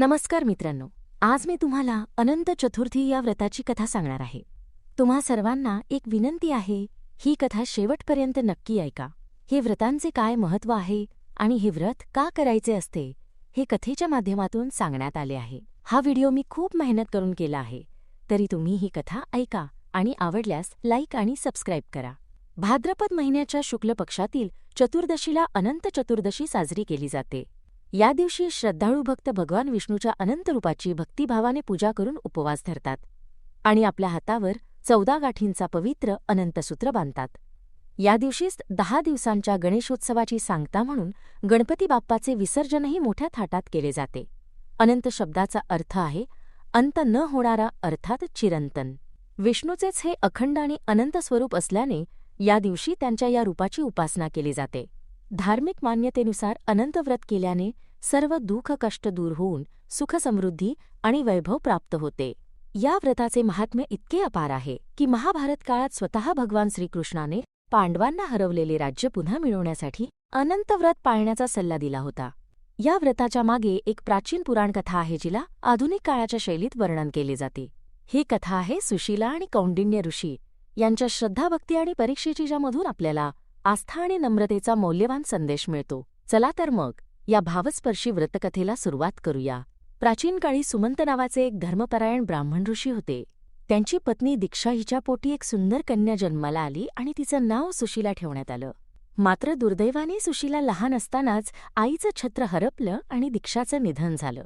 नमस्कार मित्रांनो. आज मी तुम्हाला अनंत चतुर्थी या व्रताची कथा सांगणार आहे. तुम्हा सर्वांना एक विनंती आहे ही कथा शेवटपर्यंत नक्की ऐका. हे व्रतांचे काय महत्त्व आहे आणि हे व्रत का करायचे असते हे कथेच्या माध्यमातून सांगण्यात आले आहे. हा व्हिडिओ मी खूप मेहनत करून केला आहे. तरी तुम्ही ही कथा ऐका आणि आवडल्यास लाईक आणि सबस्क्राईब करा. भाद्रपद महिन्याच्या शुक्ल पक्षातील चतुर्दशीला अनंत चतुर्दशी साजरी केली जाते. या दिवशी श्रद्धाळू भक्त भगवान विष्णूच्या अनंत रूपाची भक्तिभावाने पूजा करून उपवास धरतात आणि आपल्या हातावर चौदा गाठींचा पवित्र अनंतसूत्र बांधतात. या दिवशीच दहा दिवसांच्या गणेशोत्सवाची सांगता म्हणून गणपती बाप्पाचे विसर्जनही मोठ्या थाटात केले जाते. अनंत शब्दाचा अर्थ आहे अंत न होणारा अर्थात चिरंतन. विष्णूचेच हे अखंड आणि अनंत स्वरूप असल्याने या दिवशी त्यांच्या या रूपाची उपासना केली जाते. धार्मिक मान्यतेनुसार अनंत व्रत केल्याने सर्व दुःख कष्ट दूर होऊन सुखसमृद्धी आणि वैभव प्राप्त होते. या व्रताचे महात्म्य इतके अपार आहे की महाभारत काळात स्वतः भगवान श्रीकृष्णाने पांडवांना हरवलेले राज्य पुन्हा मिळवण्यासाठी अनंत व्रत पाळण्याचा सल्ला दिला होता. या व्रताच्या मागे एक प्राचीन पुराणकथा आहे जिला आधुनिक काळाच्या शैलीत वर्णन केले जाते. ही कथा आहे सुशीला आणि कौंडिन्य ऋषी यांच्या श्रद्धाभक्ती आणि परीक्षेची ज्यामधून आपल्याला आस्था आणि नम्रतेचा मौल्यवान संदेश मिळतो. चला तर मग या भावस्पर्शी व्रतकथेला सुरुवात करूया. प्राचीन काळी सुमंत नावाचे एक धर्मपरायण ब्राह्मण ऋषी होते. त्यांची पत्नी दीक्षा हिच्या पोटी एक सुंदर कन्या जन्माला आली आणि तिचं नाव सुशीला ठेवण्यात आलं. मात्र दुर्दैवाने सुशीला लहान असतानाच आईचं छत्र हरपलं आणि दीक्षाचं निधन झालं.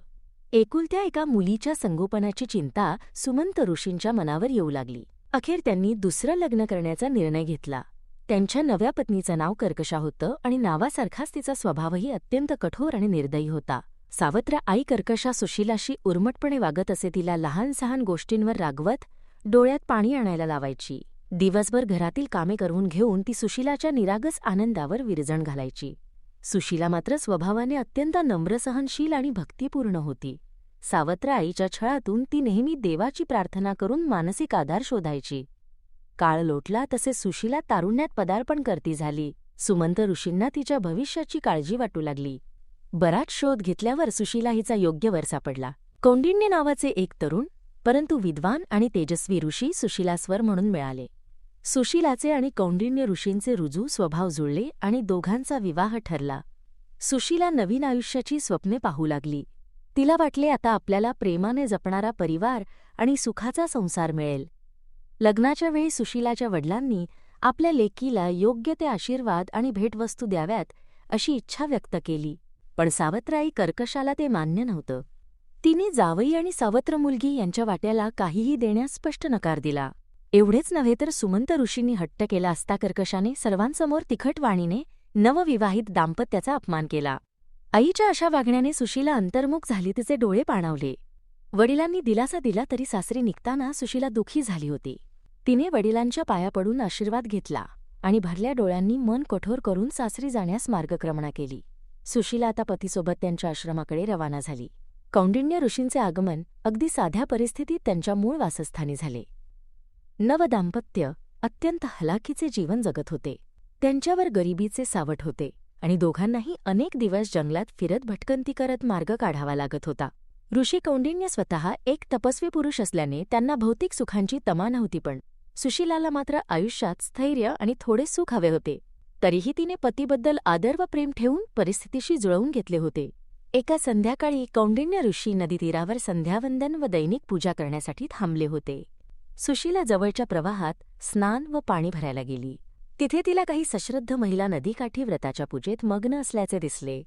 एकुलत्या एका मुलीच्या संगोपनाची चिंता सुमंत ऋषींच्या मनावर येऊ लागली. अखेर त्यांनी दुसरं लग्न करण्याचा निर्णय घेतला. त्यांच्या नव्या पत्नीचं नाव कर्कशा होतं आणि नावासारखाच तिचा स्वभावही अत्यंत कठोर आणि निर्दयी होता. सावत्र आई कर्कशा सुशीलाशी उर्मटपणे वागत असे तिला लहान सहान गोष्टींवर रागवत डोळ्यात पाणी आणायला लावायची. दिवसभर घरातील कामे करून घेऊन ती सुशीलाच्या निरागस आनंदावर विरजण घालायची. सुशीला मात्र स्वभावाने अत्यंत नम्रसहनशील आणि भक्तिपूर्ण होती. सावत्र आईच्या छळातून ती नेहमी देवाची प्रार्थना करून मानसिक आधार शोधायची. काळ लोटला तसे सुशीला तारुण्यात पदार्पण करती झाली. सुमंत ऋषींना तिच्या भविष्याची काळजी वाटू लागली. बराच शोध घेतल्यावर सुशीला हिचा योग्य वर सापडला. कौंडिन्य नावाचे एक तरुण परंतु विद्वान आणि तेजस्वी ऋषी सुशीलास्वर म्हणून मिळाले. सुशीलाचे आणि कौंडिन्य ऋषींचे रुजू स्वभाव जुळले आणि दोघांचा विवाह ठरला. सुशीला नवीन आयुष्याची स्वप्ने पाहू लागली. तिला वाटले आता आपल्याला प्रेमाने जपणारा परिवार आणि सुखाचा संसार मिळेल. लग्नाच्या वेळी सुशीलाच्या वडिलांनी आपल्या लेकीला योग्य ते आशीर्वाद आणि भेटवस्तू द्याव्यात अशी इच्छा व्यक्त केली. पण सावत्राई कर्कशाला ते मान्य नव्हतं. तिने जावई आणि सावत्र मुलगी यांच्या वाट्याला काहीही देण्यास स्पष्ट नकार दिला. एवढेच नव्हे तर सुमंत ऋषींनी हट्ट केला असता कर्कशाने सर्वांसमोर तिखट वाणीने नवविवाहित दाम्पत्याचा अपमान केला. आईच्या अशा वागण्याने सुशीला अंतर्मुख झाली तिचे डोळे पाणावले. वडिलांनी दिलासा दिला तरी सासरी निघताना सुशीला दुखी झाली होती. तिने वडिलांच्या पाया पडून आशीर्वाद घेतला आणि भरल्या डोळ्यांनी मन कठोर करून सासरी जाण्यास मार्गक्रमणा केली. सुशीला आता पतीसोबत त्यांच्या आश्रमाकडे रवाना झाली. कौंडिण्य ऋषींचे आगमन अगदी साध्या परिस्थितीत त्यांच्या मूळ वासस्थानी झाले. नवदाम्पत्य अत्यंत हलाखीचे जीवन जगत होते. त्यांच्यावर गरिबीचे सावट होते आणि दोघांनाही अनेक दिवस जंगलात फिरत भटकंती करत मार्ग काढावा लागत होता. ऋषी कौंडिन्य स्वतः एक तपस्वी पुरुष असल्याने त्यांना भौतिक सुखांची तमा नव्हती पण. सुशीलाला मात्र आयुष्यात स्थैर्य आणि थोडे सुख हवे होते. तरीही तिने पतीबद्दल आदर व प्रेम ठेवून परिस्थितीशी जुळवून घेतले होते. एका संध्याकाळी कौंडिन्य ऋषी नदीतीरावर संध्यावंदन व दैनिक पूजा करण्यासाठी थांबले होते. सुशीला जवळच्या प्रवाहात स्नान व पाणी भरायला गेली. तिथे तिला काही सश्रद्ध महिला नदीकाठी व्रताच्या पूजेत मग्न असल्याचे दिसले.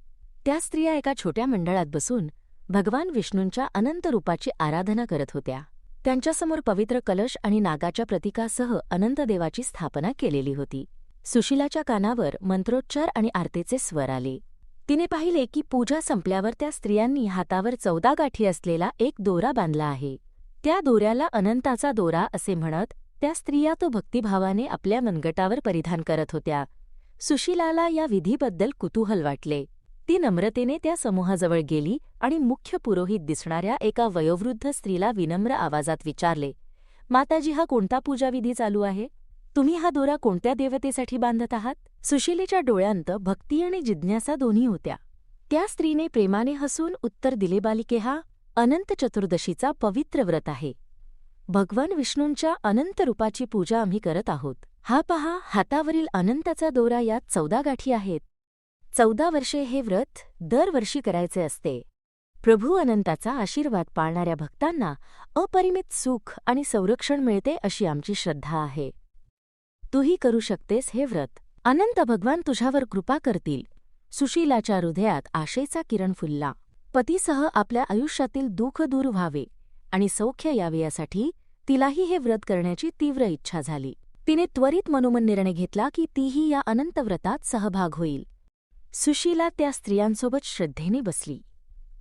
त्या स्त्रिया एका छोट्या मंडळात बसून भगवान विष्णूंच्या अनंत रूपाची आराधना करत होत्या. त्यांच्यासमोर पवित्र कलश आणि नागाच्या प्रतीकासह अनंत देवाची स्थापना केलेली होती. सुशीलाच्या कानावर मंत्रोच्चार आणि आरतेचे स्वर आले. तिने पाहिले की पूजा संपल्यावर त्या स्त्रियांनी हातावर चौदा गाठी असलेला एक दोरा बांधला आहे. त्या दोऱ्याला अनंताचा दोरा असे म्हणत त्या स्त्रिया तो भक्तिभावाने आपल्या मनगटावर परिधान करत होत्या. सुशीलाला या विधीबद्दल कुतूहल वाटले. ती नम्रतेने त्या समूहाजवळ गेली आणि मुख्य पुरोहित दिसणाऱ्या एका वयोवृद्ध स्त्रीला विनम्र आवाजात विचारले माताजी हा कोणता पूजाविधी चालू आहे? तुम्ही हा दोरा कोणत्या देवतेसाठी बांधत आहात? सुशीलेच्या डोळ्यांत भक्ती आणि जिज्ञासा दोन्ही होत्या. त्या स्त्रीने प्रेमाने हसून उत्तर दिले बालिके हा अनंत चतुर्दशीचा पवित्र व्रत आहे. भगवान विष्णूंच्या अनंत रूपाची पूजा आम्ही करत आहोत. हा पहा हातावरील अनंताचा दोरा यात चौदा गाठी आहेत. चौदा वर्षे हे व्रत दरवर्षी करायचे असते. प्रभू अनंताचा आशीर्वाद पाळणाऱ्या भक्तांना अपरिमित सुख आणि संरक्षण मिळते अशी आमची श्रद्धा आहे. तूही करू शकतेस हे व्रत. अनंत भगवान तुझ्यावर कृपा करतील. सुशीलाच्या हृदयात आशेचा किरण फुलला. पतीसह आपल्या आयुष्यातील दुःख दूर व्हावे आणि सौख्य यावे यासाठी तिलाही हे व्रत करण्याची तीव्र इच्छा झाली. तिने त्वरित मनोमन निर्णय घेतला की तीही या अनंत व्रतात सहभाग होईल. सुशीला त्या स्त्रियांसोबत श्रद्धेने बसली.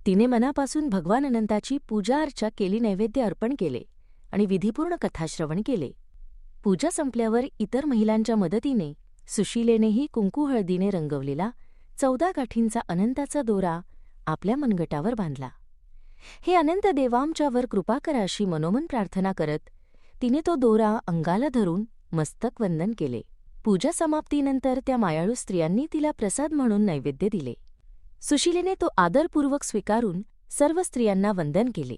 तिने मनापासून भगवान अनंताची पूजा अर्चा केली नैवेद्य अर्पण केले आणि विधीपूर्ण कथाश्रवण केले. पूजा संपल्यावर इतर महिलांच्या मदतीने सुशीलेनेही कुंकू हळदीने रंगवलेला चौदा गाठींचा अनंताचा दोरा आपल्या मनगटावर बांधला. हे अनंत देवांच्यावर कृपा करा अशी मनोमन प्रार्थना करत तिने तो दोरा अंगाला धरून मस्तक वंदन केले. पूजा समाप्तीनंतर त्या मायाळू स्त्रियांनी तिला प्रसाद म्हणून नैवेद्य दिले. सुशीलेने तो आदरपूर्वक स्वीकारून सर्व स्त्रियांना वंदन केले.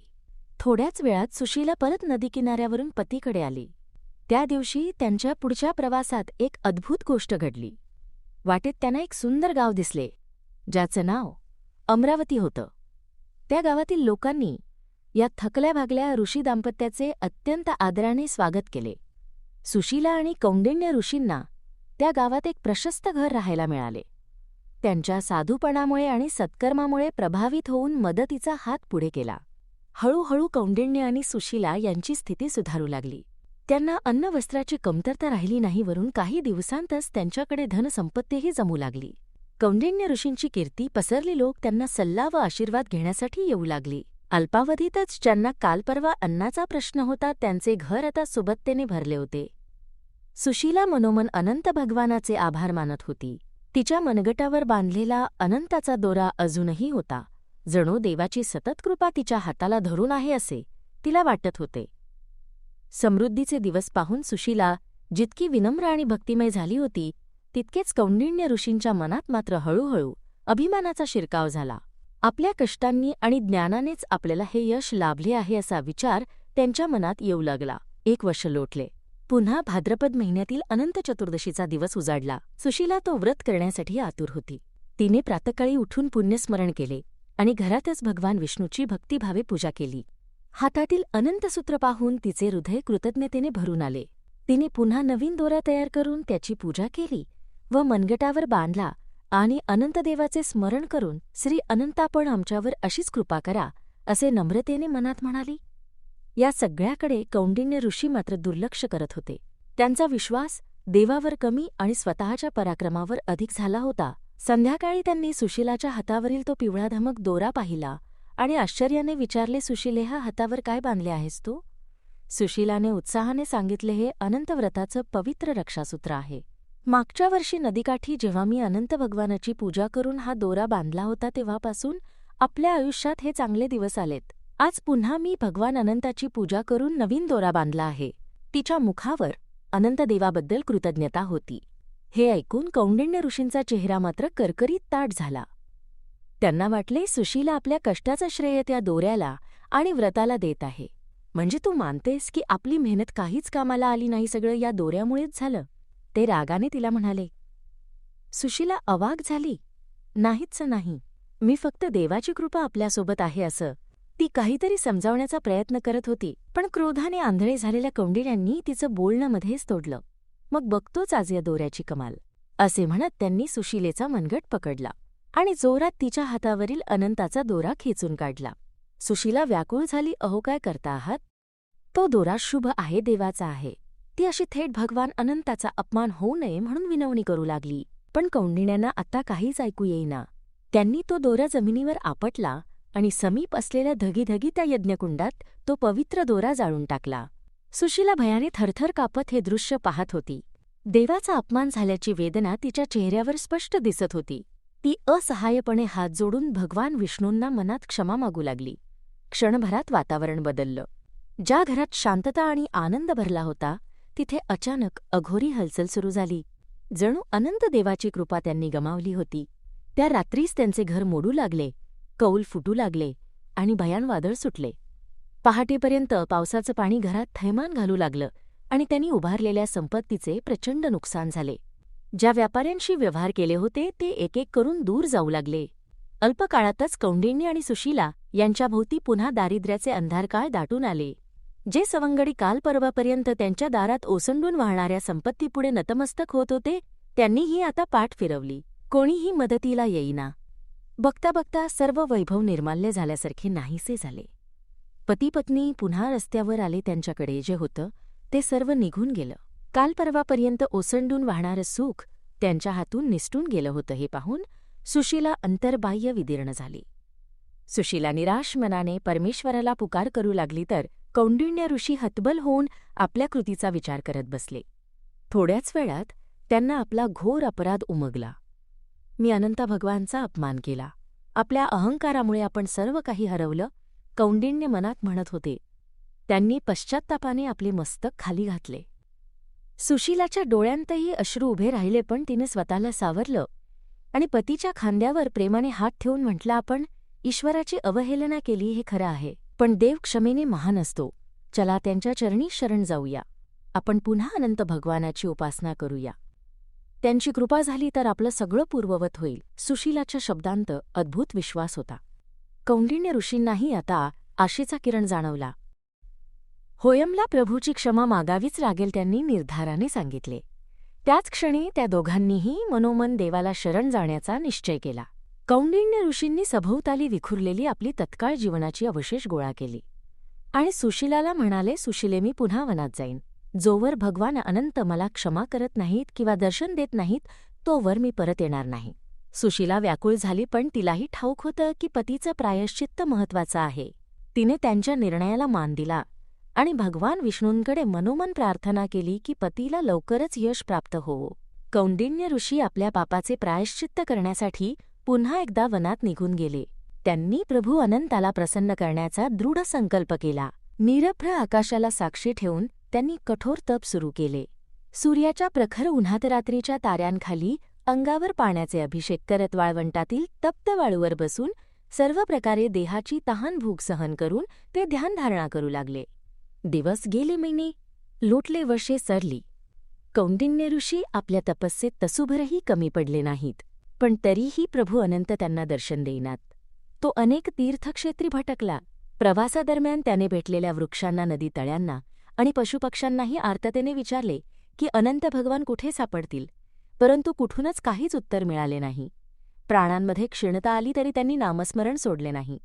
थोड्याच वेळात सुशीला परत नदीकिनाऱ्यावरून पतीकडे आली. त्या दिवशी त्यांच्या पुढच्या प्रवासात एक अद्भुत गोष्ट घडली. वाटेत त्यांना एक सुंदर गाव दिसले ज्याचं नाव अमरावती होतं. त्या गावातील लोकांनी या थकल्या भागल्या ऋषी दाम्पत्याचे अत्यंत आदराने स्वागत केले. सुशीला आणि कौंडिण्य ऋषींना त्या गावात एक प्रशस्त घर राहायला मिळाले. त्यांच्या साधूपणामुळे आणि सत्कर्मामुळे प्रभावित होऊन मदतीचा हात पुढे केला. हळूहळू कौंडिण्य आणि सुशीला यांची स्थिती सुधारू लागली. त्यांना अन्नवस्त्राची कमतरता राहिली नाही वरून काही दिवसांतच त्यांच्याकडे धनसंपत्तीही जमू लागली. कौंडिण्य ऋषींची कीर्ती पसरली लोक त्यांना सल्ला व आशीर्वाद घेण्यासाठी येऊ लागली. अल्पावधीतच ज्यांना कालपरवा अन्नाचा प्रश्न होता त्यांचे घर आता सुबत्तेने भरले होते. सुशीला मनोमन अनंत भगवानाचे आभार मानत होती. तिच्या मनगटावर बांधलेला अनंताचा दोरा अजूनही होता. जणू देवाची सतत कृपा तिच्या हाताला धरून आहे असे तिला वाटत होते. समृद्धीचे दिवस पाहून सुशीला जितकी विनम्र आणि भक्तिमय झाली होती तितकेच कौंडिण्य ऋषींच्या मनात मात्र हळूहळू अभिमानाचा शिरकाव झाला. आपल्या कष्टांनी आणि ज्ञानानेच आपल्याला हे यश लाभले आहे असा विचार त्यांच्या मनात येऊ लागला. एक वर्ष लोटले. पुन्हा भाद्रपद महिन्यातील अनंत चतुर्दशीचा दिवस उजाडला. सुशीला तो व्रत करण्यासाठी आतुर होती. तिने प्रातकाळी उठून पुण्यस्मरण केले आणि घरातच भगवान विष्णूची भक्तिभावे पूजा केली. हातातील अनंतसूत्र पाहून तिचे हृदय कृतज्ञतेने भरून आले. तिने पुन्हा नवीन दोरा तयार करून त्याची पूजा केली व मनगटावर बांधला आणि अनंतदेवाचे स्मरण करून श्री अनंतापण आमच्यावर अशीच कृपा करा असे नम्रतेने मनात म्हणाली. या सगळ्याकडे कौंडिन्य ऋषी मात्र दुर्लक्ष करत होते. त्यांचा विश्वास देवावर कमी आणि स्वतःच्या पराक्रमावर अधिक झाला होता. संध्याकाळी त्यांनी सुशीलाच्या हातावरील तो पिवळा धमक दोरा पाहिला आणि आश्चर्याने विचारले सुशीले हा हातावर काय बांधले आहेस तू? सुशीलाने उत्साहाने सांगितले हे अनंत व्रताचं पवित्र रक्षासूत्र आहे. मागच्या वर्षी नदीकाठी जेव्हा मी अनंत भगवानाची पूजा करून हा दोरा बांधला होता तेव्हापासून आपल्या आयुष्यात हे चांगले दिवस आलेत. आज पुन्हा मी भगवान अनंताची पूजा करून नवीन दोरा बांधला आहे. तिच्या मुखावर अनंतदेवाबद्दल कृतज्ञता होती. हे ऐकून कौंडिण्य ऋषींचा चेहरा मात्र करकरीत ताट झाला. त्यांना वाटले सुशीला आपल्या कष्टाचं श्रेय त्या दोऱ्याला आणि व्रताला देत आहे. म्हणजे तू मानतेस की आपली मेहनत काहीच कामाला आली नाही सगळं या दोऱ्यामुळेच झालं? ते रागाने तिला म्हणाले. सुशीला अवाक झाली. नाहीच नाही. मी फक्त देवाची कृपा आपल्यासोबत आहे असं ती काहीतरी समजावण्याचा प्रयत्न करत होती पण क्रोधाने आंधळे झालेल्या कौंडिण्यांनी तिचं बोलणं मध्येच तोडलं मग बघतोच आज या दोऱ्याची कमाल असे म्हणत त्यांनी सुशीलेचा मनगट पकडला आणि जोरात तिच्या हातावरील अनंताचा दोरा खेचून काढला. सुशीला व्याकुळ झाली अहो काय करता आहात? तो दोरा शुभ आहे देवाचा आहे. ती अशी थेट भगवान अनंताचा अपमान होऊ नये म्हणून विनवणी करू लागली. पण कौंडिण्यांना आता काहीच ऐकू येईना. त्यांनी तो दोरा जमिनीवर आपटला आणि समीप असलेल्या धगीधगी त्या यज्ञकुंडात तो पवित्र दोरा जाळून टाकला. सुशीला भयाने थरथर कापत हे दृश्य पाहत होती. देवाचा अपमान झाल्याची वेदना तिच्या चेहऱ्यावर स्पष्ट दिसत होती. ती असहाय्यपणे हात जोडून भगवान विष्णूंना मनात क्षमा मागू लागली. क्षणभरात वातावरण बदललं. ज्या घरात शांतता आणि आनंद भरला होता तिथे अचानक अघोरी हलचल सुरू झाली. जणू अनंत देवाची कृपा त्यांनी गमावली होती. त्या रात्रीच त्यांचे घर मोडू लागले. कौल फुटू लागले आणि भयान वादळ सुटले. पहाटेपर्यंत पावसाचं पाणी घरात थैमान घालू लागलं आणि त्यांनी उभारलेल्या संपत्तीचे प्रचंड नुकसान झाले. ज्या व्यापाऱ्यांशी व्यवहार केले होते ते एक एक करून दूर जाऊ लागले. अल्पकाळातच कौंडिण्य आणि सुशीला यांच्याभोवती पुन्हा दारिद्र्याचे अंधारकाळ दाटून आले. जे सवंगडी काल परवापर्यंत त्यांच्या दारात ओसंडून वाहणाऱ्या संपत्तीपुढे नतमस्तक होत होते त्यांनीही आता पाठ फिरवली. कोणीही मदतीला येईना. बघता बघता सर्व वैभव निर्माल्य झाल्यासारखे नाहीसे झाले. पतीपत्नी पुन्हा रस्त्यावर आले त्यांच्याकडे जे होतं ते सर्व निघून गेलं. काल परवापर्यंत ओसंडून वाहणारं सुख त्यांच्या हातून निसटून गेलं होतं हे पाहून सुशीला अंतर्बाह्य विदीर्ण झाली. सुशीला निराश मनाने परमेश्वराला पुकार करू लागली तर कौंडिण्य ऋषी हतबल होऊन आपल्या कृतीचा विचार करत बसले. थोड्याच वेळात त्यांना आपला घोर अपराध उमगला. मी अनंता भगवानचा अपमान केला. आपल्या अहंकारामुळे आपण सर्व काही हरवलं कौंडिण्य मनात म्हणत होते. त्यांनी पश्चात्तापाने आपले मस्तक खाली घातले. सुशीलाच्या डोळ्यांतही अश्रू उभे राहिले पण तिने स्वतःला सावरलं आणि पतीच्या खांद्यावर प्रेमाने हात ठेवून म्हटलं आपण ईश्वराची अवहेलना केली हे खरं आहे पण देव क्षमेने महान असतो. चला त्यांच्या चरणी शरण जाऊया. आपण पुन्हा अनंत भगवानाची उपासना करूया. त्यांची कृपा झाली तर आपलं सगळं पूर्ववत होईल. सुशीलाच्या शब्दांत अद्भुत विश्वास होता. कौंडिण्य ऋषींनाही आता आशेचा किरण जाणवला. होयमला प्रभूची क्षमा मागावीच लागेल त्यांनी निर्धाराने सांगितले. त्याच क्षणी त्या दोघांनीही मनोमन देवाला शरण जाण्याचा निश्चय केला. कौंडिण्य ऋषींनी सभोवताली विखुरलेली आपली तत्काळ जीवनाची अवशेष गोळा केली. आणि सुशीलाला म्हणाले सुशिले मी पुन्हा वनात जाईन. जोवर भगवान अनंत मला क्षमा करत नाहीत किंवा दर्शन देत नाहीत तोवर मी परत येणार नाही. सुशीला व्याकुळ झाली पण तिलाही ठाऊक होतं की पतीचं प्रायश्चित्त महत्वाचं आहे. तिने त्यांच्या निर्णयाला मान दिला आणि भगवान विष्णूंकडे मनोमन प्रार्थना केली की पतीला लवकरच यश प्राप्त होवो कौंडिण्य ऋषी आपल्या पापाचे प्रायश्चित्त करण्यासाठी पुन्हा एकदा वनात निघून गेले. त्यांनी प्रभू अनंताला प्रसन्न करण्याचा दृढ संकल्प केला. निरभ्र आकाशाला साक्षी ठेवून त्यांनी कठोर तप सुरू केले. सूर्याच्या प्रखर उन्हात रात्रीच्या ताऱ्यांखाली अंगावर पाण्याचे अभिषेक करत वाळवंटातील तप्त वाळूवर बसून सर्व प्रकारे देहाची तहान भूक सहन करून ते ध्यानधारणा करू लागले. दिवस गेले महिने लोटले वर्षे सरली. कौंडिन्य ऋषी आपल्या तपस्येत तसुभरही कमी पडले नाहीत पण तरीही प्रभू अनंत त्यांना दर्शन देईनात. तो अनेक तीर्थक्षेत्री भटकला. प्रवासादरम्यान त्याने भेटलेल्या वृक्षांना नदी तळ्यांना आणि पशुपक्ष्यांनाही आर्ततेने विचारले की अनंत भगवान कुठे सापडतील? परंतु कुठूनच काहीच उत्तर मिळाले नाही. प्राणांमध्ये क्षीणता आली तरी त्यांनी नामस्मरण सोडले नाही.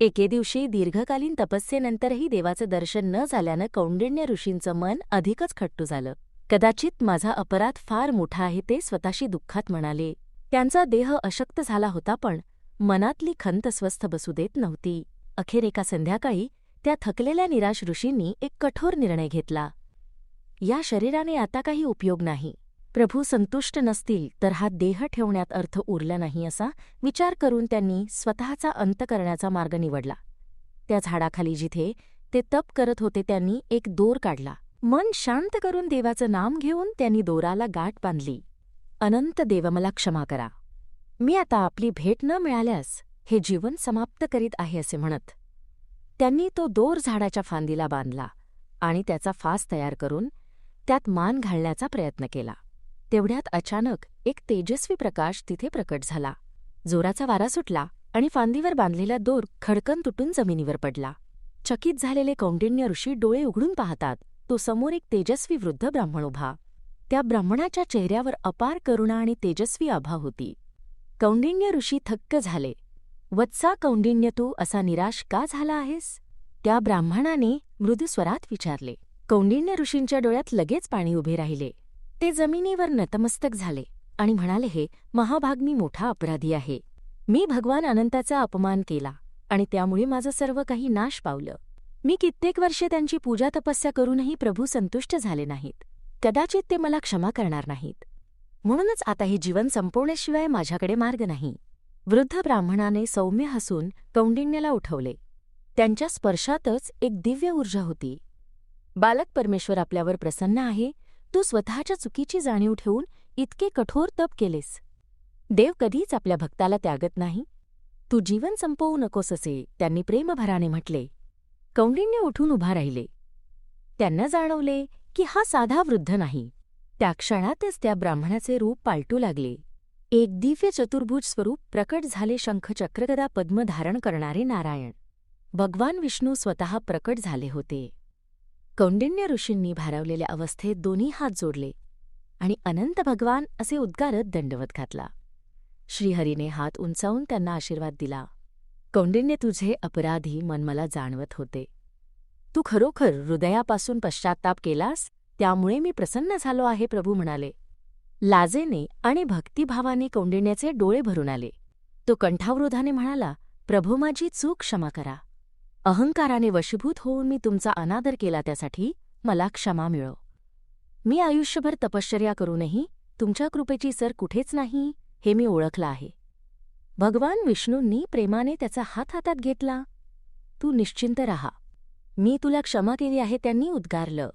एके दिवशी दीर्घकालीन तपस्येनंतरही देवाचं दर्शन न झाल्यानं कौंडिण्य ऋषींचं मन अधिकच खट्टू झालं. कदाचित माझा अपराध फार मोठा आहे ते स्वतःशी दुःखात म्हणाले. त्यांचा देह अशक्त झाला होता पण मनातली खंत स्वस्थ बसू देत नव्हती. अखेर एका संध्याकाळी त्या थकलेल्या निराश ऋषींनी एक कठोर निर्णय घेतला. या शरीराने आता काही उपयोग नाही. प्रभू संतुष्ट नसतील तर हा देह ठेवण्यात अर्थ उरला नाही असा विचार करून त्यांनी स्वतःचा अंत करण्याचा मार्ग निवडला. त्या झाडाखाली जिथे ते तप करत होते त्यांनी एक दोर काढला. मन शांत करून देवाचं नाम घेऊन त्यांनी दोराला गाठ बांधली. अनंत देव मला क्षमा करा. मी आता आपली भेट न मिळाल्यास हे जीवन समाप्त करीत आहे असे म्हणत त्यांनी तो दोर झाडाच्या फांदीला बांधला आणि त्याचा फास तयार करून त्यात मान घालण्याचा प्रयत्न केला. तेवढ्यात अचानक एक तेजस्वी प्रकाश तिथे प्रकट झाला. जोराचा वारा सुटला आणि फांदीवर बांधलेला दोर खडकन तुटून जमिनीवर पडला. चकित झालेले कौंडिण्य ऋषी डोळे उघडून पाहतात तो समोर एक तेजस्वी वृद्ध ब्राह्मण उभा. त्या ब्राह्मणाच्या चेहऱ्यावर अपार करुणा आणि तेजस्वी आभा होती. कौंडिण्य ऋषी थक्क झाले. वत्सा कौंडिण्य तू असा निराश का झाला आहेस? त्या ब्राह्मणाने मृदुस्वरात विचारले. कौंडिण्य ऋषींच्या डोळ्यात लगेच पाणी उभे राहिले. ते जमिनीवर नतमस्तक झाले आणि म्हणाले हे महाभाग मोठा अपराधी आहे. मी भगवान अनंताचा अपमान केला आणि त्यामुळे माझं सर्व काही नाश पावलं. मी कित्येक वर्षे त्यांची पूजा तपस्या करूनही प्रभू संतुष्ट झाले नाहीत. कदाचित ते मला क्षमा करणार नाहीत. म्हणूनच आता हे जीवन संपवण्याशिवाय माझ्याकडे मार्ग नाही. वृद्ध ब्राह्मणाने सौम्य हसून कौंडिण्याला उठवले. त्यांच्या स्पर्शातच एक दिव्य ऊर्जा होती. बालक परमेश्वर आपल्यावर प्रसन्न आहे. तू स्वतःच्या चुकीची जाणीव ठेवून इतके कठोर तप केलेस. देव कधीच आपल्या भक्ताला त्यागत नाही. तू जीवन संपवू नकोस असे त्यांनी प्रेमभराने म्हटले. कौंडिण्य उठून उभा राहिले. त्यांना जाणवले की हा साधा वृद्ध नाही. त्या क्षणातच त्या ब्राह्मणाचे रूप पालटू लागले. एक दिव्य चतुर्भुज स्वरूप प्रकट झाले शंख चक्रगदा पद्म धारण करणारे नारायण. भगवान विष्णू स्वतः प्रकट झाले होते. कौंडिण्य ऋषींनी भारावलेल्या अवस्थेत दोन्ही हात जोडले आणि अनंत भगवान असे उद्गारत दंडवत घातला. श्रीहरीने हात उंचावून त्यांना आशीर्वाद दिला. कौंडिण्य तुझे अपराधी मन मला जाणवत होते. तू खरोखर हृदयापासून पश्चात्ताप केलास? त्यामुळे मी प्रसन्न झालो आहे प्रभू म्हणाले. लाजेने आणि भक्तिभावाने कौंडिण्याचे डोळे भरून आले. तो कंठावरोधाने म्हणाला प्रभू माझी चूक क्षमा करा. अहंकाराने वशीभूत होऊन मी तुमचा अनादर केला त्यासाठी मला क्षमा मिळो. मी आयुष्यभर तपश्चर्या करूनही तुमच्या कृपेची सर कुठेच नाही हे मी ओळखलं आहे. भगवान विष्णूंनी प्रेमाने त्याचा हात हातात घेतला. तू निश्चिंत रहा. मी तुला क्षमा केली आहे त्यांनी उद्गारलं.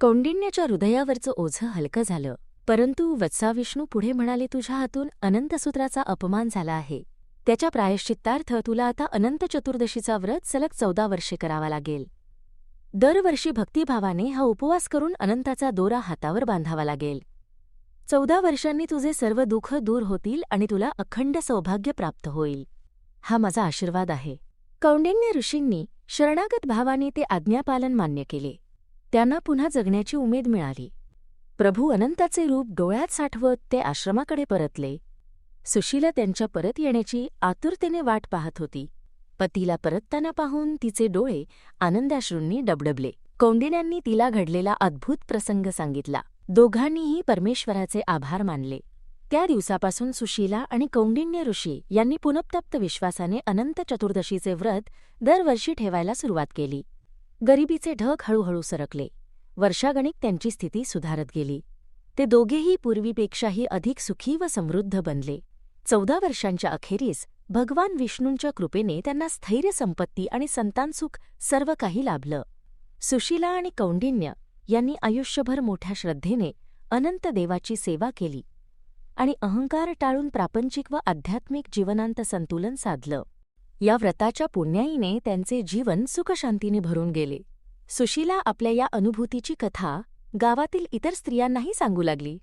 कौंडिण्याच्या हृदयावरचं ओझं हलकं झालं. परंतु वत्सा विष्णू पुढे म्हणाले तुझ्या हातून अनंतसूत्राचा अपमान झाला आहे. त्याच्या प्रायश्चित्तार्थ तुला आता अनंत चतुर्दशीचा व्रत सलग चौदा वर्षे करावा लागेल. दरवर्षी भक्तिभावाने हा उपवास करून अनंताचा दोरा हातावर बांधावा लागेल. चौदा वर्षांनी तुझे सर्व दुःख दूर होतील आणि तुला अखंड सौभाग्य प्राप्त होईल. हा माझा आशीर्वाद आहे. कौंडिन्य ऋषींनी शरणागत भावाने ते आज्ञापालन मान्य केले. त्यांना पुन्हा जगण्याची उमेद मिळाली. प्रभू अनंताचे रूप डोळ्यात साठवत ते आश्रमाकडे परतले. सुशीला त्यांच्या परत येण्याची आतुरतेने वाट पाहत होती. पतीला परतताना पाहून तिचे डोळे आनंदाश्रूंनी डबडबले. कौंडिन्यांनी तिला घडलेला अद्भुत प्रसंग सांगितला. दोघांनीही परमेश्वराचे आभार मानले. त्या दिवसापासून सुशीला आणि कौंडिन्य ऋषी यांनी पुनप्तप्त विश्वासाने अनंत चतुर्दशीचे व्रत दरवर्षी ठेवायला सुरुवात केली. गरिबीचे ढग हळूहळू सरकले. वर्षागणिक त्यांची स्थिती सुधारत गेली. ते दोघेही पूर्वीपेक्षाही अधिक सुखी व समृद्ध बनले. चौदा वर्षांच्या अखेरीस भगवान विष्णूंच्या कृपेने त्यांना स्थैर्य संपत्ती आणि संतानसुख सर्व काही लाभलं. सुशीला आणि कौंडिन्य यांनी आयुष्यभर मोठ्या श्रद्धेने अनंत देवाची सेवा केली आणि अहंकार टाळून प्रापंचिक व आध्यात्मिक जीवनांत संतुलन साधलं. या व्रताच्या पुण्याईने त्यांचे जीवन सुखशांतीने भरून गेले. सुशीला आपल्या या अनुभूतीची कथा गावातील इतर स्त्रियांनाही सांगू लागली.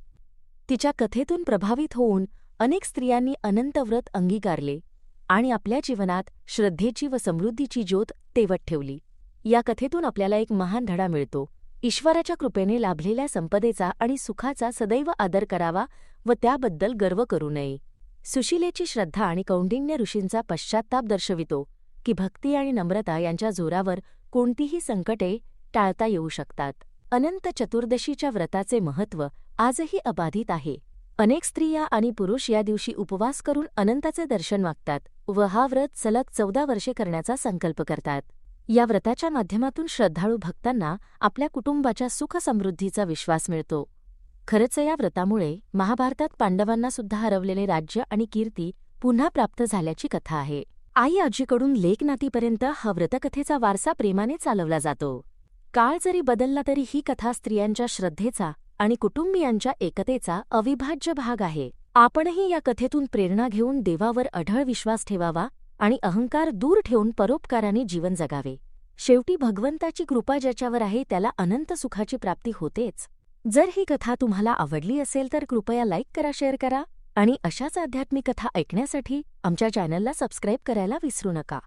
तिच्या कथेतून प्रभावित होऊन अनेक स्त्रियांनी अनंत व्रत अंगीकारले आणि आपल्या जीवनात श्रद्धेची व समृद्धीची ज्योत तेवत ठेवली. या कथेतून आपल्याला एक महान धडा मिळतो. ईश्वराच्या कृपेने लाभलेल्या संपदेचा आणि सुखाचा सदैव आदर करावा व त्याबद्दल गर्व करू नये. सुशिलेची श्रद्धा आणि कौंडिन्य ऋषींचा पश्चात्ताप दर्शवितो की भक्ती आणि नम्रता यांच्या जोरावर कोणतीही संकटे टाळता येऊ शकतात. अनंत चतुर्दशीच्या व्रताचे महत्त्व आजही अबाधित आहे. अनेक स्त्रिया आणि पुरुष या दिवशी उपवास करून अनंताचे दर्शन मागतात व हा व्रत सलग चौदा वर्षे करण्याचा संकल्प करतात. या व्रताच्या माध्यमातून श्रद्धाळू भक्तांना आपल्या कुटुंबाच्या सुखसमृद्धीचा विश्वास मिळतो. खरंच या व्रतामुळे महाभारतात पांडवांना सुद्धा हरवलेले राज्य आणि कीर्ती पुन्हा प्राप्त झाल्याची कथा आहे. आई आजीकडून लेक नातीपर्यंत हा व्रतकथेचा वारसा प्रेमाने चालवला जातो. काळ जरी बदलला तरी ही कथा स्त्रियांच्या श्रद्धेचा आणि कुटुंबियांच्या एकतेचा अविभाज्य भाग आहे. आपणही या कथेतून प्रेरणा घेऊन देवावर अढळ विश्वास ठेवावा आणि अहंकार दूर ठेवून परोपकाराने जीवन जगावे. शेवटी भगवंताची कृपा ज्याच्यावर आहे त्याला अनंत सुखाची प्राप्ती होतेच. जर ही कथा तुम्हाला आवडली असेल तर कृपया लाईक करा शेअर करा आणि अशाच आध्यात्मिक कथा ऐकण्यासाठी आमच्या चॅनलला सबस्क्राईब करायला विसरू नका.